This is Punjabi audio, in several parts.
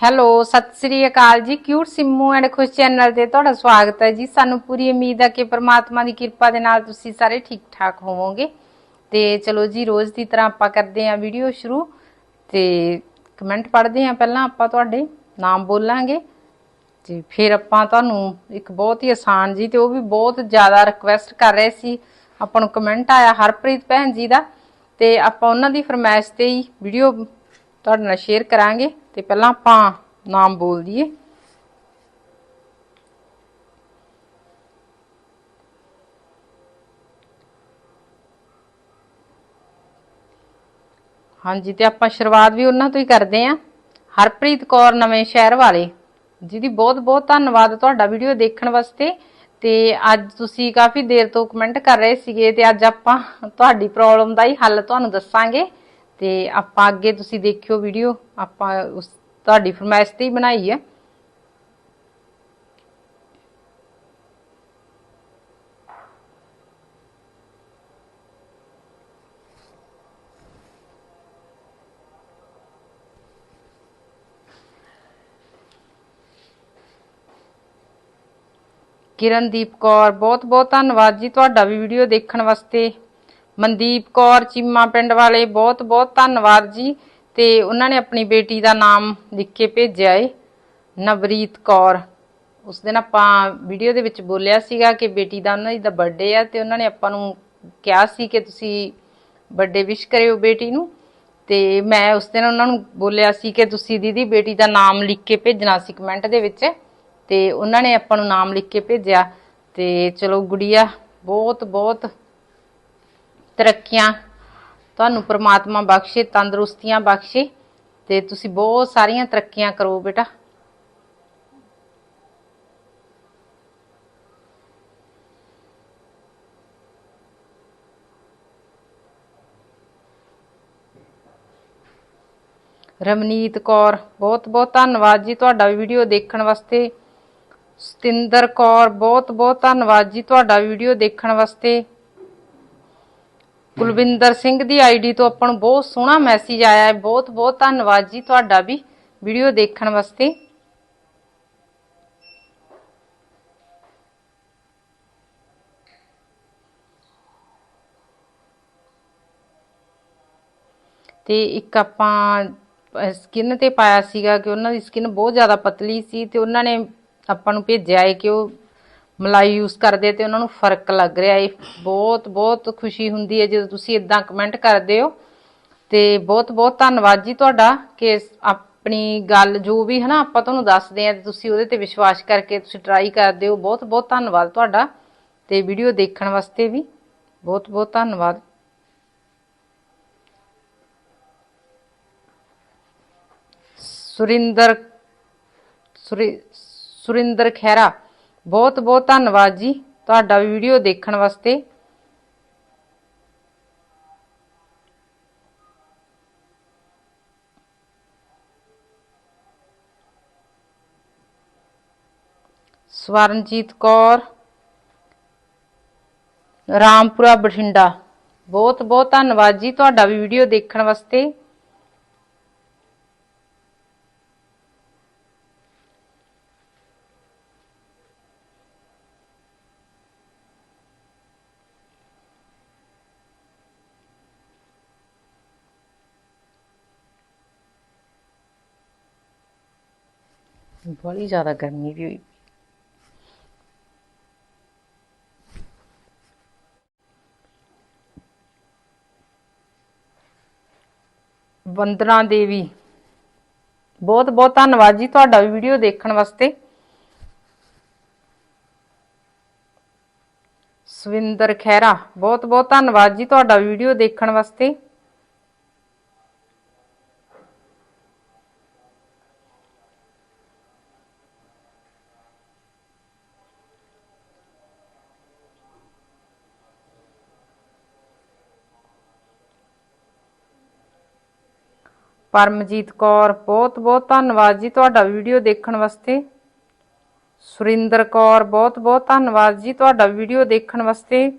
ਹੈਲੋ, ਸਤਿ ਸ੍ਰੀ ਅਕਾਲ ਜੀ। Cute Simmu and Khush channel ਤੇ ਤੁਹਾਡਾ ਸਵਾਗਤ ਹੈ ਜੀ। ਸਾਨੂੰ ਪੂਰੀ ਉਮੀਦ ਹੈ ਕਿ ਪ੍ਰਮਾਤਮਾ ਦੀ ਕਿਰਪਾ ਦੇ ਨਾਲ ਤੁਸੀਂ ਸਾਰੇ ਠੀਕ ਠਾਕ ਹੋਵੋਗੇ। ਤੇ ਚਲੋ ਜੀ, ਰੋਜ਼ ਦੀ ਤਰ੍ਹਾਂ ਆਪਾਂ ਕਰਦੇ ਆਂ ਵੀਡੀਓ ਸ਼ੁਰੂ। ਤੇ ਕਮੈਂਟ ਪੜ੍ਹਦੇ ਆਂ ਪਹਿਲਾਂ ਆਪਾਂ ਤੁਹਾਡੇ, ਨਾਮ ਬੋਲਾਂਗੇ। ਤੇ ਫਿਰ ਆਪਾਂ ਤੁਹਾਨੂੰ ਇੱਕ ਬਹੁਤ ਹੀ ਆਸਾਨ ਜੀ ਤੇ ਉਹ ਵੀ ਬਹੁਤ ਜ਼ਿਆਦਾ ਰਿਕਵੈਸਟ ਕਰ ਰਹੇ ਸੀ। ਆਪਾਂ ਨੂੰ ਕਮੈਂਟ ਆਇਆ ਹਰਪ੍ਰੀਤ ਭੈਣ ਜੀ ਦਾ। ਤੇ ਆਪਾਂ ਉਹਨਾਂ ਦੀ ਫਰਮਾਇਸ਼ ਤੇ ਹੀ ਵੀਡੀਓ ਤੁਹਾਡੇ ਨਾਲ ਸ਼ੇਅਰ ਕਰਾਂਗੇ। ਤੇ ਪਹਿਲਾਂ ਆਪਾਂ ਨਾਮ ਬੋਲ ਦਈਏ। ਹਾਂਜੀ, ਤੇ ਆਪਾਂ ਸ਼ੁਰੂਆਤ ਵੀ ਉਹਨਾਂ ਤੋਂ ਹੀ ਕਰਦੇ ਆਂ ਹਰਪ੍ਰੀਤ ਕੌਰ ਨਵੇਂ ਸ਼ਹਿਰ ਵਾਲੇ, ਜਿਹਦੀ ਬਹੁਤ ਬਹੁਤ ਧੰਨਵਾਦ ਤੁਹਾਡਾ ਵੀਡੀਓ ਦੇਖਣ ਵਾਸਤੇ। ਤੇ ਅੱਜ ਤੁਸੀਂ ਕਾਫੀ ਦੇਰ ਤੋਂ ਕਮੈਂਟ ਕਰ ਰਹੇ ਸੀਗੇ ਤੇ ਅੱਜ ਆਪਾਂ ਤੁਹਾਡੀ ਪ੍ਰੋਬਲਮ ਦਾ ਹੀ ਹੱਲ ਤੁਹਾਨੂੰ ਦੱਸਾਂਗੇ। ਤੇ ਆਪਾਂ ਅੱਗੇ ਤੁਸੀਂ ਦੇਖਿਓ ਵੀਡੀਓ ਆਪਾਂ ਉਸ ਤੁਹਾਡੀ ਫਰਮਾਇਸ਼ ਤੇ ਹੀ ਬਣਾਈ ਹੈ। ਕਿਰਨਦੀਪ ਕੌਰ ਬਹੁਤ ਬਹੁਤ ਧੰਨਵਾਦ ਜੀ ਤੁਹਾਡਾ ਵੀ ਵੀਡੀਓ ਦੇਖਣ ਵਾਸਤੇ। ਮਨਦੀਪ ਕੌਰ, ਚੀਮਾ ਪਿੰਡ ਵਾਲੇ, ਬਹੁਤ ਬਹੁਤ ਧੰਨਵਾਦ ਜੀ। ਤੇ ਉਹਨਾਂ ਨੇ ਆਪਣੀ ਬੇਟੀ ਦਾ ਨਾਮ ਲਿਖ ਕੇ ਭੇਜਿਆ ਏ, ਨਵਰੀਤ ਕੌਰ। ਉਸ ਦਿਨ ਆਪਾਂ ਵੀਡੀਓ ਦੇ ਵਿੱਚ ਬੋਲਿਆ ਸੀਗਾ ਕਿ ਬੇਟੀ ਦਾ ਉਹਨਾਂ ਦੀ ਦਾ ਬਰਥਡੇ ਆ ਤੇ ਉਹਨਾਂ ਨੇ ਆਪਾਂ ਨੂੰ ਕਿਹਾ ਸੀ ਕਿ ਤੁਸੀਂ ਬਰਥਡੇ ਵਿਸ਼ ਕਰਿਓ ਬੇਟੀ ਨੂੰ। ਤੇ ਮੈਂ ਉਸ ਦਿਨ ਉਹਨਾਂ ਨੂੰ ਬੋਲਿਆ ਸੀ ਕਿ ਤੁਸੀਂ ਦੀਦੀ ਬੇਟੀ ਦਾ ਨਾਮ ਲਿਖ ਕੇ ਭੇਜਣਾ ਸੀ ਕਮੈਂਟ ਦੇ ਵਿੱਚ। ਤੇ ਉਹਨਾਂ ਨੇ ਆਪਾਂ ਨੂੰ ਨਾਮ ਲਿਖ ਕੇ ਭੇਜਿਆ। ਤੇ ਚਲੋ ਗੁੜੀਆ, ਬਹੁਤ ਬਹੁਤ ਤਰੱਕੀਆਂ। ਤੁਹਾਨੂੰ ਪ੍ਰਮਾਤਮਾ ਬਖਸ਼ੇ, ਤੰਦਰੁਸਤੀਆਂ ਬਖਸ਼ੇ ਤੇ ਤੁਸੀਂ ਬਹੁਤ ਸਾਰੀਆਂ ਤਰੱਕੀਆਂ ਕਰੋ ਬੇਟਾ। ਰਮਨੀਤ ਕੌਰ, ਬਹੁਤ ਬਹੁਤ ਧੰਨਵਾਦ ਜੀ ਤੁਹਾਡਾ ਵੀਡੀਓ ਦੇਖਣ ਵਾਸਤੇ। ਸਤਿੰਦਰ ਕੌਰ, ਬਹੁਤ ਬਹੁਤ ਧੰਨਵਾਦ ਜੀ ਤੁਹਾਡਾ ਵੀਡੀਓ ਦੇਖਣ ਵਾਸਤੇ। ਕੁਲਵਿੰਦਰ ਸਿੰਘ ਦੀ ਆਈਡੀ ਤੋਂ ਆਪਾਂ ਨੂੰ ਬਹੁਤ ਸੋਹਣਾ ਮੈਸੇਜ ਆਇਆ ਹੈ। ਬਹੁਤ ਬਹੁਤ ਧੰਨਵਾਦ ਜੀ ਤੁਹਾਡਾ ਵੀ ਵੀਡੀਓ ਦੇਖਣ ਵਾਸਤੇ। ਤੇ ਇੱਕ ਆਪਾਂ ਸਕਿਨ ਤੇ ਪਾਇਆ ਸੀਗਾ ਕਿ ਉਹਨਾਂ ਦੀ ਸਕਿਨ ਬਹੁਤ ਜ਼ਿਆਦਾ ਪਤਲੀ ਸੀ ਤੇ ਉਹਨਾਂ ਨੇ ਆਪਾਂ ਨੂੰ ਭੇਜਿਆ ਹੈ ਕਿ ਉਹ ਮਲਾਈ ਯੂਜ਼ ਕਰਦੇ ਤੇ ਉਹਨਾਂ ਨੂੰ ਫ਼ਰਕ ਲੱਗ ਰਿਹਾ ਹੈ ਬਹੁਤ ਬਹੁਤ ਖੁਸ਼ੀ ਹੁੰਦੀ ਹੈ ਜਦੋਂ ਤੁਸੀਂ ਇਦਾਂ ਕਮੈਂਟ ਕਰਦੇ ਹੋ। ਤੇ ਬਹੁਤ ਬਹੁਤ ਧੰਨਵਾਦ ਜੀ ਤੁਹਾਡਾ ਕਿ ਆਪਣੀ ਗੱਲ ਜੋ ਵੀ ਹੈ ਨਾ ਆਪਾਂ ਤੁਹਾਨੂੰ ਦੱਸਦੇ ਆ ਤੇ ਤੁਸੀਂ ਉਹਦੇ ਤੇ ਵਿਸ਼ਵਾਸ ਕਰਕੇ ਤੁਸੀਂ ਟਰਾਈ ਕਰਦੇ ਹੋ। ਬਹੁਤ ਬਹੁਤ ਧੰਨਵਾਦ ਤੁਹਾਡਾ। ਤੇ ਵੀਡੀਓ ਦੇਖਣ ਵਾਸਤੇ ਵੀ ਬਹੁਤ ਬਹੁਤ ਧੰਨਵਾਦ। ਸੁਰਿੰਦਰ, ਸੁਰਿ- ਸੁਰਿੰਦਰ ਖਹਿਰਾ। ਬਹੁਤ ਬਹੁਤ ਧੰਨਵਾਦ ਜੀ ਤੁਹਾਡਾ ਵੀ ਵੀਡੀਓ ਦੇਖਣ ਵਾਸਤੇ ਸਵਰਨਜੀਤ ਕੌਰ ਰਾਮਪੁਰਾ ਬਠਿੰਡਾ ਬਹੁਤ ਬਹੁਤ ਧੰਨਵਾਦ ਜੀ ਤੁਹਾਡਾ ਵੀ ਵੀਡੀਓ ਦੇਖਣ ਵਾਸਤੇ ਬੜੀ ਜ਼ਿਆਦਾ ਗਰਮੀ ਵੀ ਹੋਈ। ਵੰਦਨਾ ਦੇਵੀ, ਬਹੁਤ ਬਹੁਤ ਧੰਨਵਾਦ ਜੀ ਤੁਹਾਡਾ ਵੀ ਵੀਡੀਓ ਦੇਖਣ ਵਾਸਤੇ। ਸਵਿੰਦਰ ਖਹਿਰਾ, ਬਹੁਤ ਬਹੁਤ ਧੰਨਵਾਦ ਜੀ ਤੁਹਾਡਾ ਵੀਡੀਓ ਦੇਖਣ ਵਾਸਤੇ। ਪਰਮਜੀਤ ਕੌਰ, ਬਹੁਤ ਬਹੁਤ ਧੰਨਵਾਦ ਜੀ ਤੁਹਾਡਾ ਵੀਡੀਓ ਦੇਖਣ ਵਾਸਤੇ। ਸੁਰਿੰਦਰ ਕੌਰ, ਬਹੁਤ ਬਹੁਤ ਧੰਨਵਾਦ ਜੀ ਤੁਹਾਡਾ ਵੀਡੀਓ ਦੇਖਣ ਵਾਸਤੇ।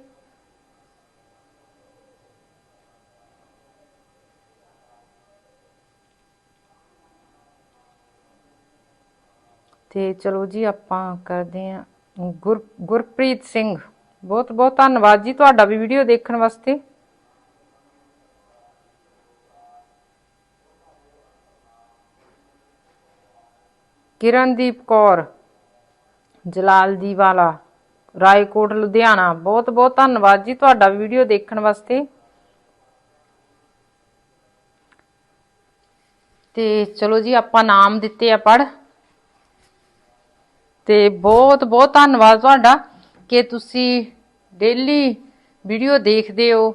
ਤੇ ਚਲੋ ਜੀ ਆਪਾਂ ਕਰਦੇ ਹਾਂ ਗੁਰ, ਗੁਰਪ੍ਰੀਤ ਸਿੰਘ, ਬਹੁਤ ਬਹੁਤ ਧੰਨਵਾਦ ਜੀ ਤੁਹਾਡਾ ਵੀ ਵੀਡੀਓ ਦੇਖਣ ਵਾਸਤੇ। ਕਿਰਨਦੀਪ ਕੌਰ, ਜਲਾਲ ਦੀ ਵਾਲਾ, ਰਾਏਕੋਟ, ਲੁਧਿਆਣਾ। ਬਹੁਤ ਬਹੁਤ ਧੰਨਵਾਦ ਜੀ ਤੁਹਾਡਾ ਵੀਡੀਓ ਦੇਖਣ ਵਾਸਤੇ। ਤੇ ਚਲੋ ਜੀ, ਆਪਾਂ ਨਾਮ ਦਿੱਤੇ ਆ ਪੜ ਤੇ ਬਹੁਤ ਬਹੁਤ ਧੰਨਵਾਦ ਤੁਹਾਡਾ ਕਿ ਤੁਸੀਂ ਡੇਲੀ ਵੀਡੀਓ ਦੇਖਦੇ ਹੋ।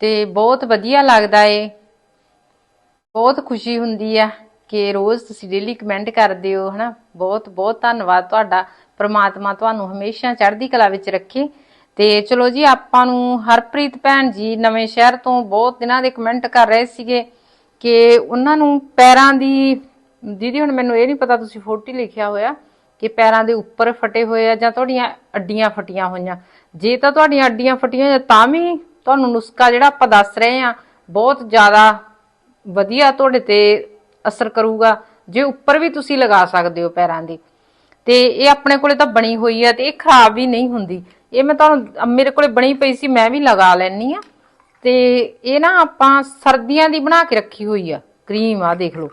ਤੇ ਬਹੁਤ ਵਧੀਆ ਲੱਗਦਾ ਏ। ਬਹੁਤ ਖੁਸ਼ੀ ਹੁੰਦੀ ਆ। ਕਿ ਰੋਜ਼ ਤੁਸੀਂ ਡੇਲੀ ਕਮੈਂਟ ਕਰਦੇ ਹੋ, ਹਨਾ? ਬਹੁਤ ਬਹੁਤ ਧੰਨਵਾਦ ਤੁਹਾਡਾ। ਪ੍ਰਮਾਤਮਾ ਤੁਹਾਨੂੰ ਹਮੇਸ਼ਾ ਚੜ੍ਹਦੀ ਕਲਾ ਵਿੱਚ ਰੱਖੇ। ਤੇ ਚਲੋ ਜੀ, ਆਪਾਂ ਨੂੰ ਹਰਪ੍ਰੀਤ ਭੈਣ ਜੀ ਨਵੇਂ ਸ਼ਹਿਰ ਤੋਂ ਬਹੁਤ ਦਿਨਾਂ ਦੇ ਕਮੈਂਟ ਕਰ ਰਹੇ ਸੀਗੇ ਕਿ ਉਹਨਾਂ ਨੂੰ ਪੈਰਾਂ ਦੀ, ਦੀਦੀ ਹੁਣ ਮੈਨੂੰ ਇਹ ਨਹੀਂ ਪਤਾ ਤੁਸੀਂ ਫੋਟੀ ਲਿਖਿਆ ਹੋਇਆ ਕਿ ਪੈਰਾਂ ਦੇ ਉੱਪਰ ਫਟੇ ਹੋਏ ਆ ਜਾਂ ਤੁਹਾਡੀਆਂ ਅੱਡੀਆਂ ਫਟੀਆਂ ਹੋਈਆਂ। ਜੇ ਤਾਂ ਤੁਹਾਡੀਆਂ ਅੱਡੀਆਂ ਫਟੀਆਂ ਹੋਈਆਂ, ਤਾਂ ਵੀ ਤੁਹਾਨੂੰ ਨੁਸਖਾ ਜਿਹੜਾ ਆਪਾਂ ਦੱਸ ਰਹੇ ਆ, ਬਹੁਤ ਜ਼ਿਆਦਾ ਵਧੀਆ ਤੁਹਾਡੇ ਤੇ ਅਸਰ ਕਰੂਗਾ, ਜੇ ਉੱਪਰ ਵੀ ਤੁਸੀਂ ਲਗਾ ਸਕਦੇ ਹੋ ਪੈਰਾਂ ਦੀ। ਤੇ ਇਹ ਆਪਣੇ ਕੋਲੇ ਤਾਂ ਬਣੀ ਹੋਈ ਆ ਤੇ ਇਹ ਖਰਾਬ ਵੀ ਨਹੀਂ ਹੁੰਦੀ। ਇਹ ਮੈਂ ਤੁਹਾਨੂੰ ਮੇਰੇ ਕੋਲੇ ਬਣੀ ਪਈ ਸੀ, ਮੈਂ ਵੀ ਲਗਾ ਲੈਣੀ ਆ। ਤੇ ਇਹ ਨਾ ਆਪਾਂ ਸਰਦੀਆਂ ਦੀ ਬਣਾ ਕੇ ਰੱਖੀ ਹੋਈ ਆ, ਕਰੀਮ ਆ ਦੇਖ ਲਓ।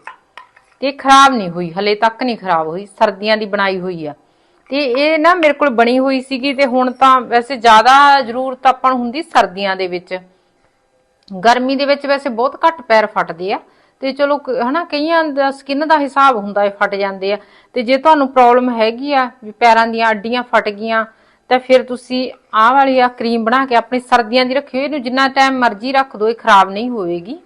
ਤੇ ਖਰਾਬ ਨਹੀਂ ਹੋਈ, ਹਲੇ ਤੱਕ ਨਹੀਂ ਖਰਾਬ ਹੋਈ, ਸਰਦੀਆਂ ਦੀ ਬਣਾਈ ਹੋਈ ਆ। ਤੇ ਇਹ ਨਾ ਮੇਰੇ ਕੋਲ ਬਣੀ ਹੋਈ ਸੀਗੀ ਤੇ ਹੁਣ ਤਾਂ ਵੈਸੇ ਜ਼ਿਆਦਾ ਜ਼ਰੂਰਤ ਆਪਾਂ ਨੂੰ ਹੁੰਦੀ ਸਰਦੀਆਂ ਦੇ ਵਿੱਚ। ਗਰਮੀ ਦੇ ਵਿੱਚ ਵੈਸੇ ਬਹੁਤ ਘੱਟ ਪੈਰ ਫਟਦੇ ਆ। ਤੇ ਚਲੋ ਕ- ਹਨਾ, ਕਈਆਂ ਦਾ ਸਕਿਨ ਦਾ ਹਿਸਾਬ ਹੁੰਦਾ ਹੈ, ਫਟ ਜਾਂਦੇ ਆ। ਤੇ ਜੇ ਤੁਹਾਨੂੰ ਪ੍ਰੋਬਲਮ ਹੈਗੀ ਆ, ਵੀ ਪੈਰਾਂ ਦੀਆਂ ਅੱਡੀਆਂ ਫਟ ਗਈਆਂ, ਤਾਂ ਫਿਰ ਤੁਸੀਂ ਆਹ ਵਾਲੀ ਆ ਕਰੀਮ ਬਣਾ ਕੇ ਆਪਣੀ ਸਰਦੀਆਂ ਦੀ ਰੱਖੀ ਹੋਈ, ਇਹਨੂੰ ਜਿੰਨਾ ਟਾਈਮ ਮਰਜ਼ੀ ਰੱਖ ਦਿਓ ਇਹ ਖਰਾਬ ਨਹੀਂ ਹੋਵੇਗੀ।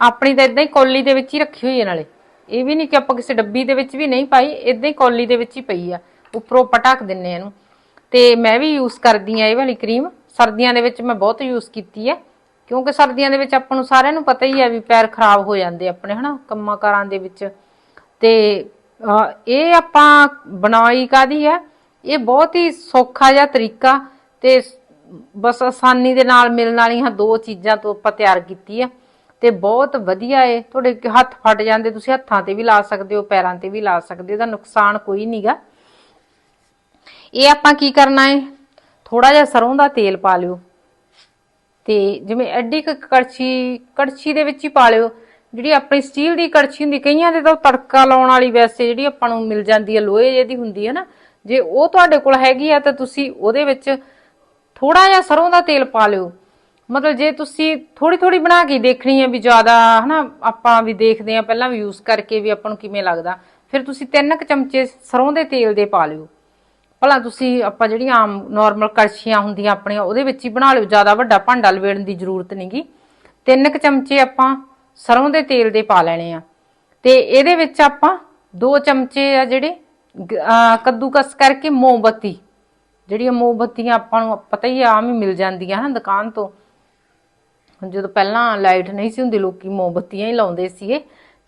ਆਪਣੀ ਤਾਂ ਇਦਾਂ ਹੀ ਕੌਲੀ ਦੇ ਵਿੱਚ ਹੀ ਰੱਖੀ ਹੋਈ ਹੈ ਨਾਲੇ। ਇਹ ਵੀ ਨਹੀਂ ਕਿ ਆਪਾਂ ਕਿਸੇ ਡੱਬੀ ਦੇ ਵਿੱਚ ਵੀ ਨਹੀਂ ਪਾਈ ਇਦਾਂ ਹੀ ਕੌਲੀ ਦੇ ਵਿੱਚ ਹੀ ਪਈ ਆ। ਉੱਪਰੋਂ ਆਪਾਂ ਢੱਕ ਦਿੰਨੇ ਇਹਨੂੰ। ਤੇ ਮੈਂ ਵੀ ਯੂਜ਼ ਕਰਦੀ ਆ ਇਹ ਵਾਲੀ ਕਰੀਮ ਸਰਦੀਆਂ ਦੇ ਵਿੱਚ ਮੈਂ ਬਹੁਤ ਯੂਜ਼ ਕੀਤੀ ਹੈ ਕਿਉਂਕਿ ਸਰਦੀਆਂ ਦੇ ਵਿੱਚ ਆਪਾਂ ਨੂੰ ਸਾਰਿਆਂ ਨੂੰ ਪਤਾ ਹੀ ਹੈ ਵੀ ਪੈਰ ਖਰਾਬ ਹੋ ਜਾਂਦੇ ਆਪਣੇ, ਹਨਾ, ਕੰਮਾਂ ਕਾਰਾਂ ਦੇ ਵਿੱਚ। ਤੇ ਇਹ ਆਪਾਂ ਬਣਾਈ ਕਾਦੀ ਹੈ? ਇਹ ਬਹੁਤ ਹੀ ਸੌਖਾ ਜਿਹਾ ਤਰੀਕਾ ਤੇ ਬਸ ਆਸਾਨੀ ਦੇ ਨਾਲ ਮਿਲਣ ਵਾਲੀਆਂ ਦੋ ਚੀਜ਼ਾਂ ਤੋਂ ਆਪਾਂ ਤਿਆਰ ਕੀਤੀ ਆ। ਤੇ ਬਹੁਤ ਵਧੀਆ ਏ। ਤੁਹਾਡੇ ਹੱਥ ਫਟ ਜਾਂਦੇ, ਤੁਸੀਂ ਹੱਥਾਂ ਤੇ ਵੀ ਲਾ ਸਕਦੇ ਹੋ, ਪੈਰਾਂ ਤੇ ਵੀ ਲਾ ਸਕਦੇ ਹੋ, ਇਹਦਾ ਨੁਕਸਾਨ ਕੋਈ ਨਹੀਂਗਾ ਇਹ ਆਪਾਂ ਕੀ ਕਰਨਾ ਏ? ਥੋੜਾ ਜਿਹਾ ਸਰੋਂ ਦਾ ਤੇਲ ਪਾ ਲਿਓ। ਤੇ ਜਿਵੇਂ ਐਡੀ ਕੁ ਕੜਛੀ ਕੜਛੀ ਦੇ ਵਿੱਚ ਹੀ ਪਾ ਲਿਓ। ਜਿਹੜੀ ਆਪਣੀ ਸਟੀਲ ਦੀ ਕੜਛੀ ਹੁੰਦੀ, ਕਈਆਂ ਦੇ ਤਾਂ ਉਹ ਤੜਕਾ ਲਾਉਣ ਵਾਲੀ ਵੈਸੇ ਜਿਹੜੀ ਆਪਾਂ ਨੂੰ ਮਿਲ ਜਾਂਦੀ ਹੈ, ਲੋਹੇ ਜਿਹਦੀ ਹੁੰਦੀ ਹੈ ਨਾ। ਜੇ ਉਹ ਤੁਹਾਡੇ ਕੋਲ ਹੈਗੀ ਆ ਤਾਂ ਤੁਸੀਂ ਉਹਦੇ ਵਿੱਚ ਥੋੜਾ ਜਿਹਾ ਸਰੋਂ ਦਾ ਤੇਲ ਪਾ ਲਿਓ। ਮਤਲਬ ਜੇ ਤੁਸੀਂ ਥੋੜੀ ਥੋੜੀ ਬਣਾ ਕੇ ਦੇਖਣੀ ਹੈ ਵੀ ਜ਼ਿਆਦਾ, ਹਨਾ, ਆਪਾਂ ਵੀ ਦੇਖਦੇ ਆ ਪਹਿਲਾਂ ਵੀ ਯੂਜ਼ ਕਰਕੇ ਵੀ ਆਪਾਂ ਨੂੰ ਕਿਵੇਂ ਲੱਗਦਾ। ਫਿਰ ਤੁਸੀਂ ਤਿੰਨ ਕੁ ਚਮਚੇ ਸਰੋਂ ਦੇ ਤੇਲ ਦੇ ਪਾ ਲਿਓ। ਭਲਾ ਤੁਸੀਂ ਆਪਾਂ ਜਿਹੜੀਆਂ ਆਮ ਨਾਰਮਲ ਕੜਛੀਆਂ ਹੁੰਦੀਆਂ ਆਪਣੀਆਂ, ਉਹਦੇ ਵਿੱਚ ਹੀ ਬਣਾ ਲਿਓ, ਜ਼ਿਆਦਾ ਵੱਡਾ ਭਾਂਡਾ ਲਵੇੜਨ ਦੀ ਜ਼ਰੂਰਤ ਨਹੀਂਗੀ ਤਿੰਨ ਕੁ ਚਮਚੇ ਆਪਾਂ ਸਰੋਂ ਦੇ ਤੇਲ ਦੇ ਪਾ ਲੈਣੇ ਆ। ਤੇ ਇਹਦੇ ਵਿੱਚ ਆਪਾਂ ਦੋ ਚਮਚੇ ਆ ਜਿਹੜੇ, ਗ- ਅਹ ਕੱਦੂਕਸ ਕਰਕੇ ਮੋਮਬੱਤੀ। ਜਿਹੜੀਆਂ ਮੋਮਬੱਤੀਆਂ ਆਪਾਂ ਨੂੰ ਪਤਾ ਹੀ ਆਮ ਹੀ ਮਿਲ ਜਾਂਦੀਆਂ ਹਨ ਦੁਕਾਨ ਤੋਂ। ਜਦੋਂ ਪਹਿਲਾਂ ਲਾਈਟ ਨਹੀਂ ਸੀ ਹੁੰਦੀ, ਲੋਕੀ ਮੋਮਬੱਤੀਆਂ ਹੀ ਲਾਉਂਦੇ ਸੀਗੇ।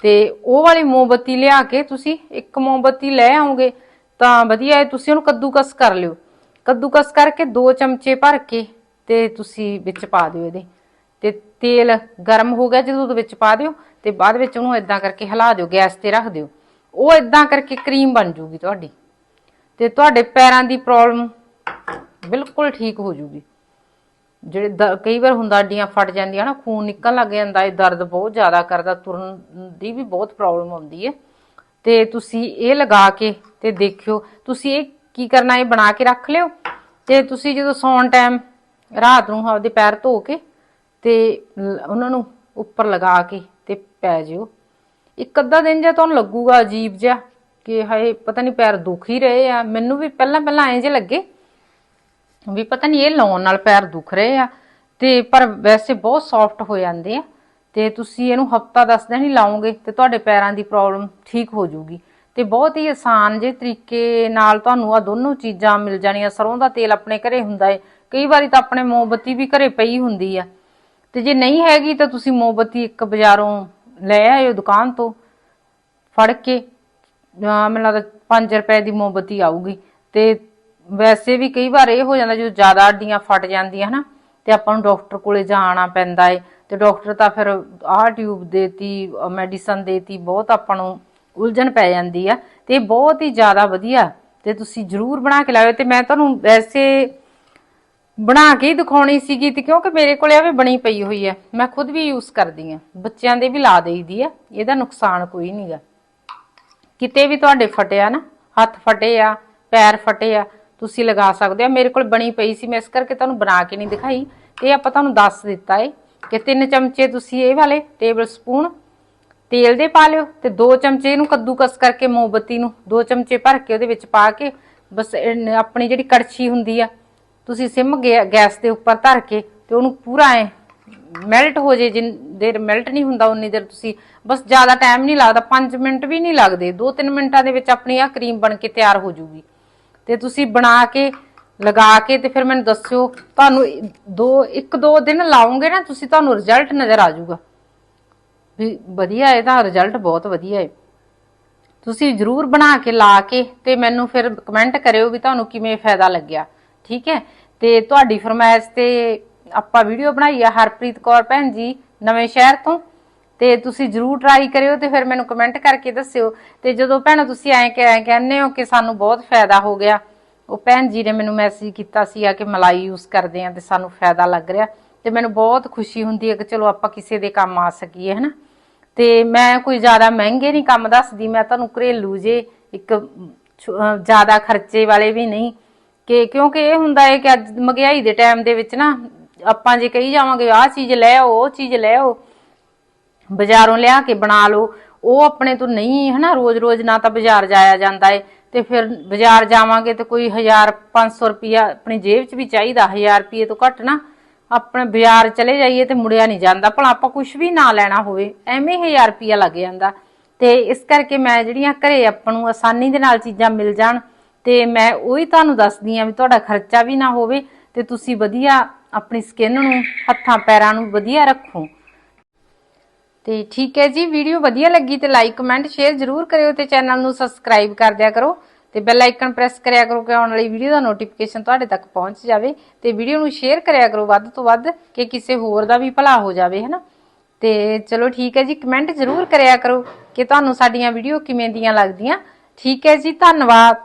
ਤੇ ਉਹ ਵਾਲੀ ਮੋਮਬੱਤੀ ਲਿਆ ਕੇ ਤੁਸੀਂ ਇੱਕ ਮੋਮਬੱਤੀ ਲੈ ਆਓਗੇ। ਤਾਂ ਵਧੀਆ ਹੈ, ਤੁਸੀਂ ਉਹਨੂੰ ਕੱਦੂਕਸ ਕਰ ਲਿਓ। ਕੱਦੂਕਸ ਕਰਕੇ ਦੋ ਚਮਚੇ ਭਰ ਕੇ ਤੇ ਤੁਸੀਂ ਵਿੱਚ ਪਾ ਦਿਓ ਇਹਦੇ। ਤੇ ਤੇਲ ਗਰਮ ਹੋ ਗਿਆ, ਜਦੋਂ ਉਹਦੇ ਵਿੱਚ ਪਾ ਦਿਓ ਤੇ ਬਾਅਦ ਵਿੱਚ ਉਹਨੂੰ ਇਦਾਂ ਕਰਕੇ ਹਿਲਾ ਦਿਓ, ਗੈਸ ਤੇ ਰੱਖ ਦਿਓ। ਉਹ ਇਦਾਂ ਕਰਕੇ ਕਰੀਮ ਬਣ ਜੂਗੀ ਤੁਹਾਡੀ। ਤੇ ਤੁਹਾਡੇ ਪੈਰਾਂ ਦੀ ਪ੍ਰੋਬਲਮ ਬਿਲਕੁਲ ਠੀਕ ਹੋ ਜੂਗੀ। ਜਿਹੜੇ ਦ- ਕਈ ਵਾਰ ਹੁੰਦਾ ਅੱਡੀਆਂ ਫਟ ਜਾਂਦੀਆਂ ਨਾ, ਖੂਨ ਨਿਕਲਣ ਲੱਗ ਜਾਂਦਾ, ਇਹ ਦਰਦ ਬਹੁਤ ਜ਼ਿਆਦਾ ਕਰਦਾ, ਤੁਰਨ ਦੀ ਵੀ ਬਹੁਤ ਪ੍ਰੋਬਲਮ ਆਉਂਦੀ ਹੈ। ਤੇ ਤੁਸੀਂ ਇਹ ਲਗਾ ਕੇ ਤੇ ਦੇਖਿਓ, ਤੁਸੀਂ ਇਹ ਕੀ ਕਰਨਾ, ਇਹ ਬਣਾ ਕੇ ਰੱਖ ਲਿਓ? ਤੇ ਤੁਸੀਂ ਜਦੋਂ ਸੌਣ ਟਾਈਮ ਰਾਤ ਨੂੰ ਆਪਦੇ ਪੈਰ ਧੋ ਕੇ ਤੇ ਉਹਨਾਂ ਨੂੰ ਉੱਪਰ ਲਗਾ ਕੇ ਤੇ ਪੈ ਜਿਓ। ਇੱਕ ਅੱਧਾ ਦਿਨ ਜੇ ਤੁਹਾਨੂੰ ਲੱਗੂਗਾ ਅਜੀਬ ਜਿਹਾ ਕਿ ਹਾਏ, ਪਤਾ ਨਹੀਂ ਪੈਰ ਦੁਖ ਹੀ ਰਹੇ ਆ। ਮੈਨੂੰ ਵੀ ਪਹਿਲਾਂ ਪਹਿਲਾਂ ਐਂ ਜੇ ਲੱਗੇ ਵੀ ਪਤਾ ਨਹੀਂ ਇਹ ਲਾਉਣ ਨਾਲ ਪੈਰ ਦੁਖ ਰਹੇ ਆ। ਤੇ ਪਰ ਵੈਸੇ ਬਹੁਤ ਸੌਫਟ ਹੋ ਜਾਂਦੇ ਆ। ਤੇ ਤੁਸੀਂ ਇਹਨੂੰ ਹਫਤਾ 10 ਦਿਨ ਹੀ ਲਾਓਗੇ ਤੇ ਤੁਹਾਡੇ ਪੈਰਾਂ ਦੀ ਪ੍ਰੋਬਲਮ ਠੀਕ ਹੋ ਜਾਊਗੀ। ਤੇ ਬਹੁਤ ਹੀ ਆਸਾਨ ਜੇ ਤਰੀਕੇ ਨਾਲ ਤੁਹਾਨੂੰ ਆ ਦੋਨੋਂ ਚੀਜ਼ਾਂ ਮਿਲ ਜਾਣੀਆਂ। ਸਰੋਂ ਦਾ ਤੇਲ ਆਪਣੇ ਘਰੇ ਹੁੰਦਾ ਏ। ਕਈ ਵਾਰੀ ਤਾਂ ਆਪਣੇ ਮੋਮਬੱਤੀ ਵੀ ਘਰੇ ਪਈ ਹੁੰਦੀ ਆ। ਤੇ ਜੇ ਨਹੀਂ ਹੈਗੀ ਤਾਂ ਤੁਸੀਂ ਮੋਮਬੱਤੀ ਇੱਕ ਬਾਜ਼ਾਰੋਂ ਲੈ ਆਇਓ ਦੁਕਾਨ ਤੋਂ। ਫੜ ਕੇ ਮੈਨੂੰ ਲੱਗਦਾ 5 ਰੁਪਏ ਦੀ ਮੋਮਬੱਤੀ ਆਊਗੀ। ਤੇ ਵੈਸੇ ਵੀ ਕਈ ਵਾਰ ਇਹ ਹੋ ਜਾਂਦਾ ਜਦੋਂ ਜ਼ਿਆਦਾ ਅੱਡੀਆਂ ਫਟ ਜਾਂਦੀਆਂ ਹਨਾ, ਤੇ ਆਪਾਂ ਨੂੰ ਡਾਕਟਰ ਕੋਲੇ ਜਾਣਾ ਪੈਂਦਾ ਏ। ਤੇ ਡਾਕਟਰ ਤਾਂ ਫਿਰ ਆਹ ਟਿਊਬ ਦੇਤੀ ਮੈਡੀਸਨ ਦੇਤੀ, ਬਹੁਤ ਆਪਾਂ ਨੂੰ ਉਲਝਣ ਪੈ ਜਾਂਦੀ ਆ ਤੇ ਇਹ ਬਹੁਤ ਹੀ ਜ਼ਿਆਦਾ ਵਧੀਆ ਤੇ ਤੁਸੀਂ ਜਰੂਰ ਬਣਾ ਕੇ ਲਾਇਓ ਤੇ ਮੈਂ ਤੁਹਾਨੂੰ ਵੈਸੇ ਬਣਾ ਕੇ ਹੀ ਦਿਖਾਉਣੀ ਸੀਗੀ ਤੇ ਕਿਉਂਕਿ ਮੇਰੇ ਕੋਲ ਆਵੇ ਬਣੀ ਪਈ ਹੋਈ ਆ, ਮੈਂ ਖੁਦ ਵੀ ਯੂਜ਼ ਕਰਦੀ ਆ, ਬੱਚਿਆਂ ਦੇ ਵੀ ਲਾ ਦੇਈਦੀ ਆ, ਇਹਦਾ ਨੁਕਸਾਨ ਕੋਈ ਨਹੀਂਗਾ ਕਿਤੇ ਵੀ ਤੁਹਾਡੇ ਫਟਿਆ ਨਾ, ਹੱਥ ਫਟੇ ਆ, ਪੈਰ ਫਟੇ ਆ, ਤੁਸੀਂ ਲਗਾ ਸਕਦੇ ਆ, ਮੇਰੇ ਕੋਲ ਬਣੀ ਪਈ ਸੀ, ਮੈਂ ਇਸ ਕਰਕੇ ਤੁਹਾਨੂੰ ਬਣਾ ਕੇ ਨਹੀਂ ਦਿਖਾਈ, ਤੇ ਆਪਾਂ ਤੁਹਾਨੂੰ ਦੱਸ ਦਿੱਤਾ ਏ ਕਿ ਤਿੰਨ ਚਮਚੇ ਤੁਸੀਂ ਇਹ ਵਾਲੇ ਟੇਬਲ ਸਪੂਨ ਤੇਲ ਦੇ ਪਾ ਲਿਓ ਤੇ ਦੋ ਚਮਚੇ ਇਹਨੂੰ ਕੱਦੂਕਸ ਕਰਕੇ ਮੋਮਬੱਤੀ ਨੂੰ ਦੋ ਚਮਚੇ ਭਰ ਕੇ ਉਹਦੇ ਵਿੱਚ ਪਾ ਕੇ ਬਸ ਇਹਨ- ਆਪਣੀ ਜਿਹੜੀ ਕੜਛੀ ਹੁੰਦੀ ਆ, ਤੁਸੀਂ ਸਿਮ ਗੈ- ਗੈਸ ਦੇ ਉੱਪਰ ਧਰ ਕੇ ਤੇ ਉਹਨੂੰ ਪੂਰਾ ਐ ਮੈਲਟ ਹੋ ਜੇ, ਜਿੰਨ ਦੇਰ ਮੈਲਟ ਨਹੀਂ ਹੁੰਦਾ ਉਨੀ ਦੇਰ ਤੁਸੀਂ ਬਸ ਜ਼ਿਆਦਾ ਟਾਈਮ ਨਹੀਂ ਲੱਗਦਾ 5 ਮਿੰਟ ਵੀ ਨਹੀਂ ਲੱਗਦੇ 2-3 ਮਿੰਟਾਂ ਦੇ ਵਿੱਚ ਆਪਣੀ ਆ ਕਰੀਮ ਬਣ ਕੇ ਤਿਆਰ ਹੋ ਜੂਗੀ। ਤੇ ਤੁਸੀਂ ਬਣਾ ਕੇ, ਲਗਾ ਕੇ ਤੇ ਫਿਰ ਮੈਨੂੰ ਦੱਸਿਓ, ਤੁਹਾਨੂੰ ਦੋ ਇੱਕ ਦੋ ਦਿਨ ਲਾਉਂਗੇ ਨਾ, ਤੁਸੀਂ ਤੁਹਾਨੂੰ ਰਿਜ਼ਲਟ ਨਜ਼ਰ ਆ ਜਾਊਗਾ ਵੀ ਵਧੀਆ ਇਹਦਾ ਰਿਜ਼ਲਟ ਬਹੁਤ ਵਧੀਆ ਹੈ। ਤੁਸੀਂ ਜਰੂਰ ਬਣਾ ਕੇ ਲਾ ਕੇ ਤੇ ਮੈਨੂੰ ਫਿਰ ਕਮੈਂਟ ਕਰਿਓ ਵੀ ਤੁਹਾਨੂੰ ਕਿਵੇਂ ਫਾਇਦਾ ਲੱਗਿਆ, ਠੀਕ ਹੈ? ਤੇ ਤੁਹਾਡੀ ਫਰਮਾਇਸ਼ ਤੇ ਆਪਾਂ ਵੀਡੀਓ ਬਣਾਈ ਆ ਹਰਪ੍ਰੀਤ ਕੌਰ ਭੈਣ ਜੀ, ਨਵੇਂ ਸ਼ਹਿਰ ਤੋਂ। ਤੇ ਤੁਸੀਂ ਜਰੂਰ ਟਰਾਈ ਕਰਿਓ ਤੇ ਫਿਰ ਮੈਨੂੰ ਕਮੈਂਟ ਕਰਕੇ ਦੱਸਿਓ। ਤੇ ਜਦੋਂ ਭੈਣੋ ਤੁਸੀਂ ਐਂ ਕਹਿ, ਕਹਿੰਦੇ ਹੋ ਕਿ ਸਾਨੂੰ ਬਹੁਤ ਫਾਇਦਾ ਹੋ ਗਿਆ, ਉਹ ਭੈਣ ਜੀ ਨੇ ਮੈਨੂੰ ਮੈਸੇਜ ਕੀਤਾ ਸੀ ਆ ਕਿ ਮਲਾਈ ਯੂਜ਼ ਕਰਦੇ ਆ ਤੇ ਸਾਨੂੰ ਫਾਇਦਾ ਲੱਗ ਰਿਹਾ। ਤੇ ਮੈਨੂੰ ਬਹੁਤ ਖੁਸ਼ੀ ਹੁੰਦੀ ਹੈ ਕਿ ਚਲੋ ਆਪਾਂ ਕਿਸੇ ਦੇ ਕੰਮ ਆ ਸਕੀਏ, ਹਨਾ? ਤੇ ਮੈਂ ਕੋਈ ਜ਼ਿਆਦਾ ਮਹਿੰਗੇ ਨਹੀਂ ਕੰਮ ਦੱਸਦੀ, ਮੈਂ ਤੁਹਾਨੂੰ ਘਰੇਲੂ ਜੇ ਇੱਕ ਜ਼ਿਆਦਾ ਖਰਚੇ ਵਾਲੇ ਵੀ ਨਹੀਂ। ਕਿ ਕਿਉਂਕਿ ਇਹ ਹੁੰਦਾ ਹੈ ਕਿ ਅੱਜ ਮਹਿੰਗਾਈ ਦੇ ਟਾਈਮ ਦੇ ਵਿੱਚ ਨਾ, ਆਪਾਂ ਜੇ ਕਹੀ ਜਾਵਾਂਗੇ, ਆਹ ਚੀਜ਼ ਲੈ ਆਓ, ਉਹ ਚੀਜ਼ ਲੈ ਆਓ, ਬਾਜ਼ਾਰੋਂ ਲਿਆ ਕੇ ਬਣਾ ਲਓ, ਉਹ ਆਪਣੇ ਤੋਂ ਨਹੀਂ, ਹਨਾ, ਰੋਜ਼-ਰੋਜ਼ ਨਾ ਤਾਂ ਬਾਜ਼ਾਰ ਜਾਇਆ ਜਾਂਦਾ ਏ। ਤੇ ਫਿਰ ਬਾਜ਼ਾਰ ਜਾਵਾਂਗੇ ਤੇ ਕੋਈ 1000 500 ਰੁਪਿਆ ਆਪਣੀ ਜੇਬ 'ਚ ਵੀ ਚਾਹੀਦਾ 1000 ਰੁਪਏ ਤੋਂ ਘੱਟ ਨਾ। ਆਪਣੇ ਬਾਜ਼ਾਰ ਚਲੇ ਜਾਈਏ ਤੇ ਮੁੜਿਆ ਨਹੀਂ ਜਾਂਦਾ। ਭਲਾ ਆਪਾਂ ਕੁਝ ਵੀ ਨਾ ਲੈਣਾ ਹੋਵੇ, ਐਵੇਂ 1000 ਰੁਪਿਆ ਲੱਗ ਜਾਂਦਾ। ਤੇ ਇਸ ਕਰਕੇ ਮੈਂ ਜਿਹੜੀਆਂ ਘਰੇ ਆਪਾਂ ਨੂੰ ਆਸਾਨੀ ਦੇ ਨਾਲ ਚੀਜ਼ਾਂ ਮਿਲ ਜਾਣ, ਤੇ ਮੈਂ ਉਹੀ ਤੁਹਾਨੂੰ ਦੱਸਦੀ ਆ ਵੀ ਤੁਹਾਡਾ ਖਰਚਾ ਵੀ ਨਾ ਹੋਵੇ ਤੇ ਤੁਸੀਂ ਵਧੀਆ ਆਪਣੀ ਸਕਿਨ ਨੂੰ, ਹੱਥਾਂ ਪੈਰਾਂ ਨੂੰ ਵਧੀਆ ਰੱਖੋ। ਤੇ ਠੀਕ ਹੈ ਜੀ ਵੀਡੀਓ ਵਧੀਆ ਲੱਗੀ ਤੇ ਲਾਈਕ ਕਮੈਂਟ ਸ਼ੇਅਰ ਜ਼ਰੂਰ ਕਰਿਓ ਤੇ ਚੈਨਲ ਨੂੰ ਸਬਸਕ੍ਰਾਈਬ ਕਰ ਦਿਆ ਕਰੋ। ਤੇ ਬੈਲ ਆਈਕਨ ਪ੍ਰੈਸ ਕਰਿਆ ਕਰੋ ਕਿ ਆਉਣ ਵਾਲੀ ਵੀਡੀਓ ਦਾ ਨੋਟੀਫਿਕੇਸ਼ਨ ਤੁਹਾਡੇ ਤੱਕ ਪਹੁੰਚ ਜਾਵੇ ਤੇ ਵੀਡੀਓ ਨੂੰ ਸ਼ੇਅਰ ਕਰਿਆ ਕਰੋ ਵੱਧ ਤੋਂ ਵੱਧ ਕਿ ਕਿਸੇ ਹੋਰ ਦਾ ਵੀ ਭਲਾ ਹੋ ਜਾਵੇ, ਹਨਾ? ਤੇ ਚਲੋ ਠੀਕ ਹੈ ਜੀ ਕਮੈਂਟ ਜ਼ਰੂਰ ਕਰਿਆ ਕਰੋ ਕਿ ਤੁਹਾਨੂੰ ਸਾਡੀਆਂ ਵੀਡੀਓ ਕਿਵੇਂ ਦੀਆਂ ਲੱਗਦੀਆਂ। ਠੀਕ ਹੈ ਜੀ, ਧੰਨਵਾਦ।